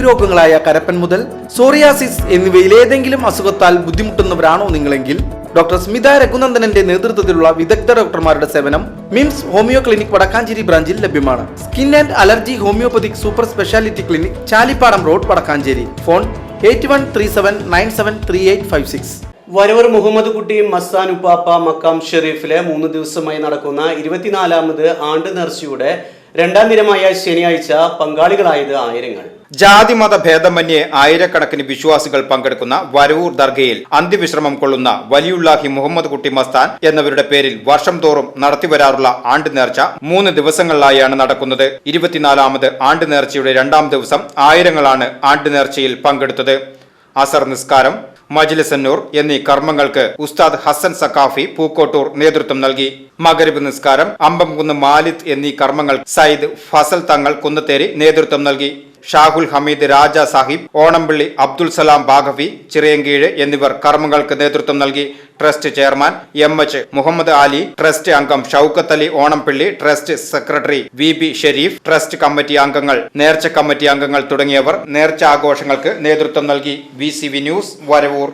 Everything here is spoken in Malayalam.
ത്വക്ക് രോഗങ്ങളായ കരപ്പൻ മുതൽ സോറിയാസിസ് എന്നിവയിൽ ഏതെങ്കിലും അസുഖത്താൽ ബുദ്ധിമുട്ടുന്നവരാണോ നിങ്ങളെങ്കിൽ? ഡോക്ടർ സ്മിത രഘുനന്ദനന്റെ നേതൃത്വത്തിലുള്ള വിദഗ്ധ ഡോക്ടർമാരുടെ സേവനം മിംസ് ഹോമിയോ ക്ലിനിക് വടക്കാഞ്ചേരി ബ്രാഞ്ചിൽ ലഭ്യമാണ്. Skin and allergy homeopathic super speciality clinic Chalippadam road Vadakkanchery. Phone eight one three seven nine seven three eight five six. വരവർ Muhammad Kutty Masthan ഉപ്പാപ്പ മക്കാം ഷെറീഫിലെ മൂന്ന് ദിവസമായി നടക്കുന്ന ഇരുപത്തിനാലാമത് ആണ്ട് നേർച്ചയുടെ രണ്ടാം ദിനമായ ശനിയാഴ്ച പങ്കാളികളായത് ആയിരങ്ങൾ. ജാതിമത ഭേദമന്യേ ആയിരക്കണക്കിന് വിശ്വാസികൾ പങ്കെടുക്കുന്ന വരവൂർ ദർഗയിൽ അന്ത്യവിശ്രമം കൊള്ളുന്ന വലിയുള്ളാഹി മുഹമ്മദ് കുട്ടി മസ്താൻ എന്നിവരുടെ പേരിൽ വർഷം തോറും നടത്തിവരാറുള്ള ആണ്ട് നേർച്ച മൂന്ന് ദിവസങ്ങളിലായാണ് നടക്കുന്നത്. ഇരുപത്തിനാലാമത് ആണ്ട് നേർച്ചയുടെ രണ്ടാം ദിവസം ആയിരങ്ങളാണ് ആണ്ട് നേർച്ചയിൽ പങ്കെടുത്തത്. അസർ നിസ്കാരം മജ്ലിസന്നൂർ എന്നീ കർമ്മങ്ങൾക്ക് ഉസ്താദ് ഹസൻ സക്കാഫി പൂക്കോട്ടൂർ നേതൃത്വം നൽകി. മകരിബ് നിസ്കാരം അമ്പംകുന്ന് മാലിദ് എന്നീ കർമ്മങ്ങൾ സയ്യിദ് ഫസൽ തങ്ങൾ കുന്നത്തേരി നേതൃത്വം നൽകി. ഷാഹുൽ ഹമീദ് രാജ സാഹിബ് ഓണംപള്ളി അബ്ദുൽ സലാം ബാഗവി ചിറയൻകീഴ് എന്നിവർ കർമ്മങ്ങൾക്ക് നേതൃത്വം നൽകി. Trust chairman M H Muhammad Ali trust അംഗം Shoukath Ali Onampally trust secretary V B Sharif trust committee അംഗങ്ങൾ നേർച്ച കമ്മിറ്റി അംഗങ്ങൾ തുടങ്ങിയവർ നേർച്ച ആഘോഷങ്ങൾക്ക് നേതൃത്വം നൽകി. V news Varavoor.